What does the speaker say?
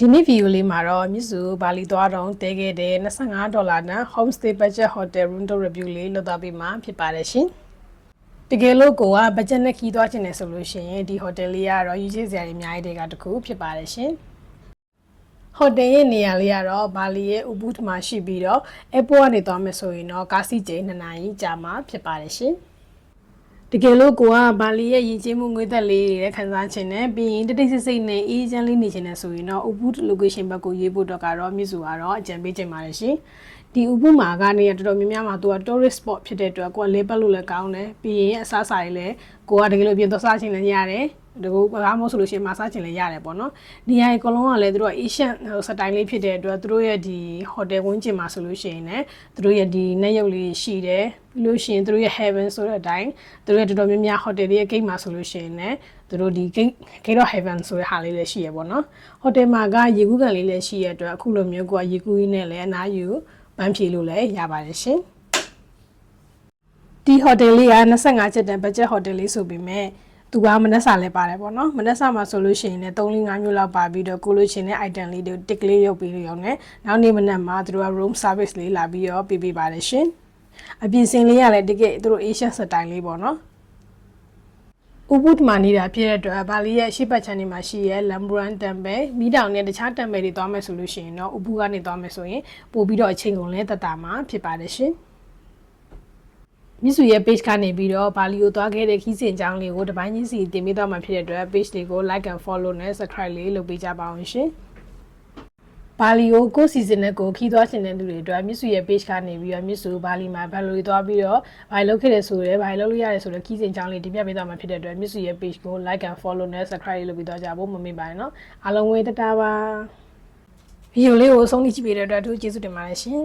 ဒီနေ့ဗီဒီယိုလေးမှာတော့မြစ်စုဘာလီသွားတော့တဲခဲ့တဲ့25ဒေါ်လာနဲ့ home stay budget hotel room tour review လေးလုပ်သွားပေးမှာဖြစ်ပါတယ်ရှင်။တကယ်လို့ကိုက budget နဲ့ခီးသွားချင်တယ်ဆိုလို့ရှိရင်ဒီ hotel လေးကတော့ယူချစ်စရာတွေအများကြီးတွေကတစ်ခုဖြစ်ပါတယ်ရှင်။ဟိုတယ်ရဲ့နေရာလေးကတော့ဘာလီရဲ့ Ubud မှာရှိပြီးတော့ airport ကနေသွားမယ်ဆိုရင်တော့ကားစီးကျိန်း2နာရီကြာမှာဖြစ်ပါတယ်ရှင်။ တကယ်လို့ကိုကဘာလီရဲ့ရည်ချင်းမှုငွေသက်လေးတွေလည်းခန်းစားခြင်းနဲ့ပြီးရင်တတိတ်စိတ်စိတ်နဲ့အေးချမ်းလေးနေခြင်းနဲ့ဆိုရင်တော့ Ubud location ဘက်ကိုရေးဖို့တော့ကတော့မြစ်စုကတော့အကြံပေးခြင်းပါတယ်ရှင်ဒီ Ubud မှာကနေတော်တော်များများမှာသူက tourist spot ဖြစ်တဲ့အတွက်ကိုကလေးပတ်လို့လည်းကောင်းတယ်ပြီးရင်အစားအစာတွေလည်းကိုကတကယ်လို့ပြင်သွားစားခြင်းလည်းရတယ်တကူဘာမှမဟုတ်ဆိုလို့ရှိရင်မစားချင်လည်းရတယ်ပေါ့နော်နေရာအကုန်လုံးကလည်းသူတို့က Asian စတိုင်လေးဖြစ်တဲ့အတွက်သူတို့ရဲ့ဒီ hotel ဝင်းကျင်မှာဆိုလို့ရှိရင်လည်းသူတို့ရဲ့ဒီ net ရုပ်လေးရှိတယ်ပြီး လို့ရှိရင်သူတို့ရဲ့ heaven ဆိုတဲ့အတိုင်းသူတို့ရဲ့တော်တော်များများ hotel တွေရဲ့ gate မှာဆိုလို့ရှိရင်လည်းသူတို့ဒီ gate gate of heaven ဆိုတဲ့ဟာလေးလည်းရှိရပေါ့နော် hotel မှာကရေကူးကန်လေးလည်းရှိရတဲ့အတွက်အခုလိုမျိုးကရေကူးကြီးနဲ့လည်းအနားယူပန်းဖြေလို့လည်းရပါတယ်ရှင်ဒီ hotel လေးက25ချက်တန် budget hotel လေးဆိုပေမဲ့သူကမနက်စာလည်းပါတယ်ပေါ့နော်မနက်စာမှာဆိုလို့ရှိရင်လည်း3 5မျိုးလောက်ပါပြီးတော့ကိုလိုချင်တဲ့ item လေးတွေ tick လေးရုပ်ပြီးလို့ရောနဲ့နောက်နေ့မနက်မှာသူတို့က room service လေးလာပြီးတော့ပေးပေးပါတယ်ရှင် အပြင်စင်လေးကလည်းတကယ်သူတို့ Asian style လေးပေါ့နော်ဥပုဒ်မှာနေတာဖြစ်တဲ့အတွက်ဘာလီရဲ့ရှေ့ပတ်ချမ်းတွေမှာရှိရဲ Lamburan Temple မိတောင်နဲ့တခြား temple တွေသွားမယ်ဆိုလို့ရှိရင်တော့ဥပုကနေသွားမယ်ဆိုရင်ပို့ပြီးတော့အချိန်ကုန်လဲတတမှာဖြစ်ပါတယ်ရှင်မြစ်စုရဲ့ page ကနေပြီးတော့ဘာလီကိုသွားခဲ့တဲ့ခီးစဉ်အကြောင်းလေးကိုတပိုင်းချင်းစီတင်ပေးသွားမှာဖြစ်တဲ့အတွက် page လေးကို like and follow နဲ့ subscribe လေးလုပ်ပေးကြပါအောင်ရှင် ဘာလီကိုကိုစီစဉ်နဲ့ကိုခီးသွားချင်တဲ့လူတွေအတွက်မြစ်စုရဲ့ page ကနေပြီးတော့မြစ်စုဘာလီမှာဘယ်လိုသွားပြီးတော့ဘာလုပ်ခဲ့တယ်ဆိုရဲဘာလုပ်လို့ရတယ်ဆိုတော့ခီးစဉ်အကြောင်းလေးတင်ပြပေးသွားမှာဖြစ်တဲ့အတွက်မြစ်စုရဲ့ page ကို like and follow နဲ့ subscribe လေးလုပ်ပြီးတော့ကြဖို့မမေ့ပါနဲ့နော်အားလုံးဝေးတတာပါဗီဒီယိုလေးကိုအဆုံးထိကြည့်ပေးတဲ့အတွက်အထူးကျေးဇူးတင်ပါတယ်ရှင်